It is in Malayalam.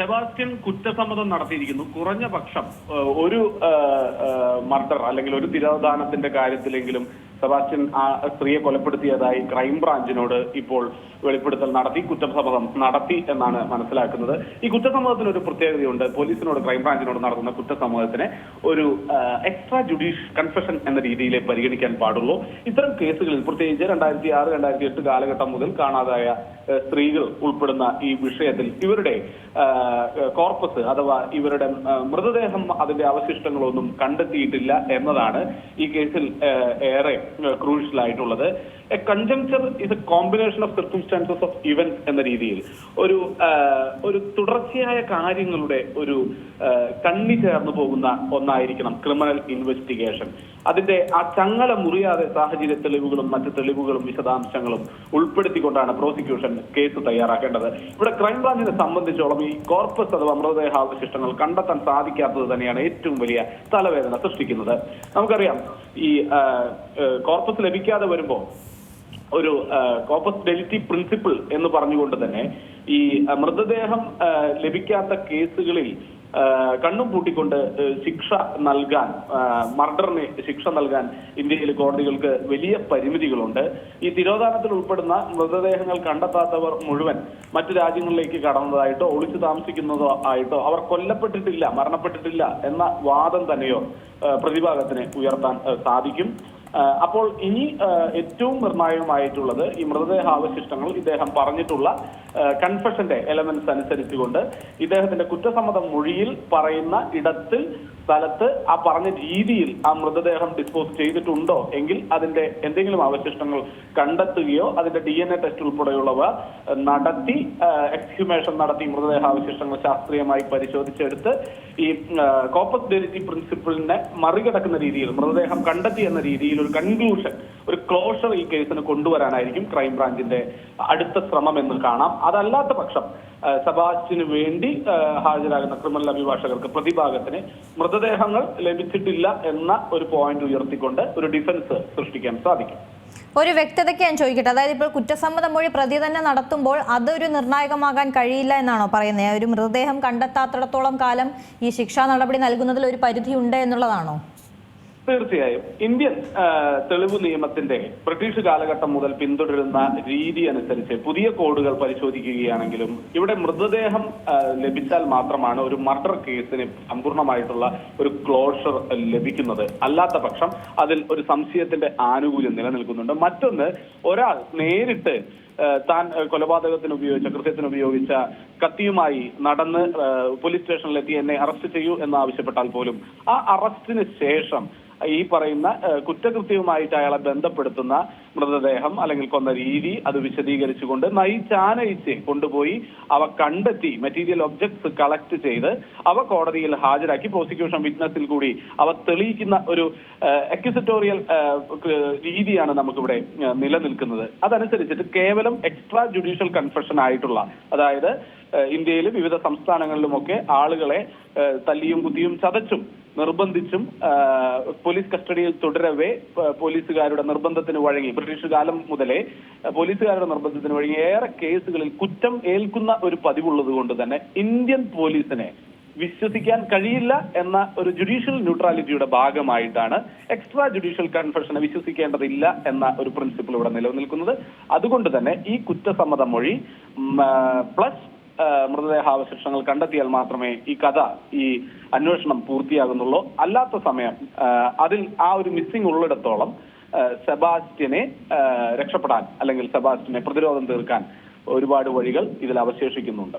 സെബാസ്റ്റ്യൻ കുറ്റസമ്മതം നടത്തിയിരിക്കുന്നു. കുറഞ്ഞ പക്ഷം ഒരു മർഡർ അല്ലെങ്കിൽ ഒരു തിരോധാനത്തിന്റെ കാര്യത്തിലെങ്കിലും സെബാസ്റ്റ്യൻ ആ സ്ത്രീയെ കൊലപ്പെടുത്തിയതായി ക്രൈംബ്രാഞ്ചിനോട് ഇപ്പോൾ വെളിപ്പെടുത്തൽ നടത്തി കുറ്റസമ്മതം നടത്തി എന്നാണ് മനസ്സിലാക്കുന്നത്. ഈ കുറ്റസമ്മതത്തിന് ഒരു പ്രത്യേകതയുണ്ട്. പോലീസിനോട് ക്രൈംബ്രാഞ്ചിനോട് നടത്തുന്ന കുറ്റസമ്മതത്തിനെ ഒരു എക്സ്ട്രാ ജുഡീഷ്യൽ കൺഫെഷൻ എന്ന രീതിയിൽ പരിഗണിക്കാൻ പാടുള്ളൂ. ഇത്തരം കേസുകളിൽ പ്രത്യേകിച്ച് രണ്ടായിരത്തി ആറ് രണ്ടായിരത്തി എട്ട് കാലഘട്ടം മുതൽ കാണാതായ സ്ത്രീകൾ ഉൾപ്പെടുന്ന ഈ വിഷയത്തിൽ ഇവരുടെ കോർപ്പസ് അഥവാ ഇവരുടെ മൃതദേഹം അതിന്റെ അവശിഷ്ടങ്ങളൊന്നും കണ്ടെത്തിയിട്ടില്ല എന്നതാണ് ഈ കേസിൽ ഏറെ ക്രൂഷ്യൽ ആയിട്ടുള്ളത് a conjuncture is a combination of circumstances of event എന്ന രീതിയിൽ. ഒരു ഒരു തുടർച്ചയായ കാര്യങ്ങളുടെ ഒരു കണ്ണി ചേർന്നു പോകുന്ന ഒന്നായിരിക്കണം ക്രിമിനൽ ഇൻവെസ്റ്റിഗേഷൻ അതിന്റെ ആ ചങ്ങല മുറിയാതെ സാഹചര്യ തെളിവുകളും മറ്റ് തെളിവുകളും വിശദാംശങ്ങളും ഉൾപ്പെടുത്തിക്കൊണ്ടാണ് പ്രോസിക്യൂഷൻ കേസ് തയ്യാറാക്കേണ്ടത്. ഇവിടെ ക്രൈംബ്രാഞ്ചിനെ സംബന്ധിച്ചോളം ഈ കോർപ്പസ് അഥവാ മൃതദേഹാവശിഷ്ടങ്ങൾ കണ്ടെത്താൻ സാധിക്കാത്തത് തന്നെയാണ് ഏറ്റവും വലിയ തലവേദന സൃഷ്ടിക്കുന്നത്. നമുക്കറിയാം ഈ കോർപ്പസ് ലഭിക്കാതെ വരുമ്പോൾ ഒരു കോപ്പസ് ഡെലിറ്റി പ്രിൻസിപ്പിൾ എന്ന് പറഞ്ഞുകൊണ്ട് തന്നെ ഈ മൃതദേഹം ലഭിക്കാത്ത കേസുകളിൽ കണ്ണും പൂട്ടിക്കൊണ്ട് ശിക്ഷ നൽകാൻ മർഡറിന് ശിക്ഷ നൽകാൻ ഇന്ത്യയിലെ കോടതികൾക്ക് വലിയ പരിമിതികളുണ്ട്. ഈ തിരോധാനത്തിൽ ഉൾപ്പെടുന്ന മൃതദേഹങ്ങൾ കണ്ടെത്താത്തവർ മുഴുവൻ മറ്റു രാജ്യങ്ങളിലേക്ക് കടന്നതായിട്ടോ ഒളിച്ചു താമസിക്കുന്നതോ ആയിട്ടോ അവർ കൊല്ലപ്പെട്ടിട്ടില്ല മരണപ്പെട്ടിട്ടില്ല എന്ന വാദം തന്നെയോ പ്രതിഭാഗത്തിന് ഉയർത്താൻ സാധിക്കും. അപ്പോൾ ഇനി ഏറ്റവും നിർണായകമായിട്ടുള്ളത് ഈ മൃതദേഹാവശിഷ്ടങ്ങൾ ഇദ്ദേഹം പറഞ്ഞിട്ടുള്ള കൺഫെഷന്റെ എലമെന്റ്സ് അനുസരിച്ചുകൊണ്ട് ഇദ്ദേഹത്തിന്റെ കുറ്റസമ്മത മൊഴിയിൽ പറയുന്ന ഇടത്തിൽ സ്ഥലത്ത് ആ പറഞ്ഞ രീതിയിൽ ആ മൃതദേഹം ഡിസ്പോസ് ചെയ്തിട്ടുണ്ടോ എങ്കിൽ അതിന്റെ എന്തെങ്കിലും അവശിഷ്ടങ്ങൾ കണ്ടെത്തുകയോ അതിന്റെ ഡി എൻ എ ടെസ്റ്റ് ഉൾപ്പെടെയുള്ളവ നടത്തി എക്സ്ഹ്യൂമേഷൻ നടത്തി മൃതദേഹ അവശിഷ്ടങ്ങൾ ശാസ്ത്രീയമായി പരിശോധിച്ചെടുത്ത് ഈ കോപ്പസ് ഡെലിറ്റി പ്രിൻസിപ്പിളിനെ മറികടക്കുന്ന രീതിയിൽ മൃതദേഹം കണ്ടെത്തി എന്ന രീതിയിൽ ഒരു കൺക്ലൂഷൻ ഒരു ക്ലോഷർ ഈ കേസിന് കൊണ്ടുവരാനായിരിക്കും ക്രൈംബ്രാഞ്ചിന്റെ അടുത്ത ശ്രമം എന്ന് കാണാം. അതല്ലാത്ത പക്ഷം സബാസ്റ്റിന് വേണ്ടി ഹാജരാകുന്ന ക്രിമിനൽ അഭിഭാഷകർക്ക് പ്രതിഭാഗത്തിന് മൃതദേഹങ്ങൾ ലഭിച്ചിട്ടില്ല എന്ന ഒരു പോയിന്റ് ഉയർത്തിക്കൊണ്ട് ഒരു ഡിഫൻസ് സൃഷ്ടിക്കാൻ സാധിക്കും. ഒരു വ്യക്തതയ്ക്ക് ഞാൻ ചോദിക്കട്ടെ. അതായത് ഇപ്പോൾ കുറ്റസമ്മത മൊഴി പ്രതി തന്നെ നടത്തുമ്പോൾ അതൊരു നിർണായകമാകാൻ കഴിയില്ല എന്നാണോ പറയുന്നത്? ഒരു മൃതദേഹം കണ്ടെത്താത്തിടത്തോളം കാലം ഈ ശിക്ഷാ നടപടി നൽകുന്നതിൽ ഒരു പരിധി ഉണ്ട് എന്നുള്ളതാണോ? തീർച്ചയായും. ഇന്ത്യൻ തെളിവ് നിയമത്തിന്റെ ബ്രിട്ടീഷ് കാലഘട്ടം മുതൽ പിന്തുടരുന്ന രീതി അനുസരിച്ച് പുതിയ കോഡുകൾ പരിശോധിക്കുകയാണെങ്കിലും ഇവിടെ മൃതദേഹം ലഭിച്ചാൽ മാത്രമാണ് ഒരു മർഡർ കേസിന് സമ്പൂർണമായിട്ടുള്ള ഒരു ക്ലോഷർ ലഭിക്കുന്നത്. അല്ലാത്ത പക്ഷം അതിൽ ഒരു സംശയത്തിന്റെ ആനുകൂല്യം നിലനിൽക്കുന്നുണ്ട്. മറ്റൊന്ന് ഒരാൾ നേരിട്ട് താൻ കൊലപാതകത്തിന് ഉപയോഗിച്ച കൃത്യത്തിന് ഉപയോഗിച്ച കത്തിയുമായി നടന്ന് പോലീസ് സ്റ്റേഷനിലെത്തി എന്നെ അറസ്റ്റ് ചെയ്യൂ എന്ന് ആവശ്യപ്പെട്ടാൽ പോലും ആ അറസ്റ്റിന് ശേഷം ഈ പറയുന്ന കുറ്റകൃത്യവുമായിട്ട് അയാളെ ബന്ധപ്പെടുത്തുന്ന മൃതദേഹം അല്ലെങ്കിൽ കൊന്ന രീതി അത് വിശദീകരിച്ചുകൊണ്ട് നയിച്ചാനയിച്ച് കൊണ്ടുപോയി അവ കണ്ടെത്തി മെറ്റീരിയൽ ഒബ്ജക്ട്സ് കളക്ട് ചെയ്ത് അവ കോടതിയിൽ ഹാജരാക്കി പ്രോസിക്യൂഷൻ വിറ്റ്നസിൽ കൂടി അവ തെളിയിക്കുന്ന ഒരു എക്സിറ്റോറിയൽ രീതിയാണ് നമുക്കിവിടെ നിലനിൽക്കുന്നത്. അതനുസരിച്ചിട്ട് കേവലം എക്സ്ട്രാ ജുഡീഷ്യൽ കൺഫെഷൻ ആയിട്ടുള്ള അതായത് ഇന്ത്യയിൽ വിവിധ സംസ്ഥാനങ്ങളിലുമൊക്കെ ആളുകളെ തല്ലിയും കുത്തിയും ചതച്ചും നിർബന്ധിച്ചും പോലീസ് കസ്റ്റഡിയിൽ തുടരവേ പോലീസുകാരുടെ നിർബന്ധത്തിന് വഴങ്ങി. ബ്രിട്ടീഷ് കാലം മുതലേ പോലീസുകാരുടെ നിർബന്ധത്തിന് വഴങ്ങി. ഏറെ കേസുകളിൽ കുറ്റം ഏൽക്കുന്ന ഒരു പതിവുള്ളത് കൊണ്ട് തന്നെ ഇന്ത്യൻ പോലീസിനെ വിശ്വസിക്കാൻ കഴിയില്ല എന്ന ഒരു ജുഡീഷ്യൽ ന്യൂട്രാലിറ്റിയുടെ ഭാഗമായിട്ടാണ് എക്സ്ട്രാ ജുഡീഷ്യൽ കൺഫെഷനെ വിശ്വസിക്കേണ്ടതില്ല എന്ന ഒരു പ്രിൻസിപ്പിൾ ഇവിടെ നിലനിൽക്കുന്നത്. അതുകൊണ്ട് തന്നെ ഈ കുറ്റസമ്മത മൊഴി പ്ലസ് മൃതദേഹാവശിഷ്ടങ്ങൾ കണ്ടെത്തിയാൽ മാത്രമേ ഈ കഥ ഈ അന്വേഷണം പൂർത്തിയാകുന്നുള്ളൂ. അല്ലാത്ത സമയം അതിൽ ആ ഒരു മിസ്സിംഗ് ഉള്ളിടത്തോളം സെബാസ്റ്റ്യനെ രക്ഷപ്പെടാൻ അല്ലെങ്കിൽ സെബാസ്റ്റ്യനെ പ്രതിരോധം തീർക്കാൻ ഒരുപാട് വഴികൾ ഇതിൽ അവശേഷിക്കുന്നുണ്ട്.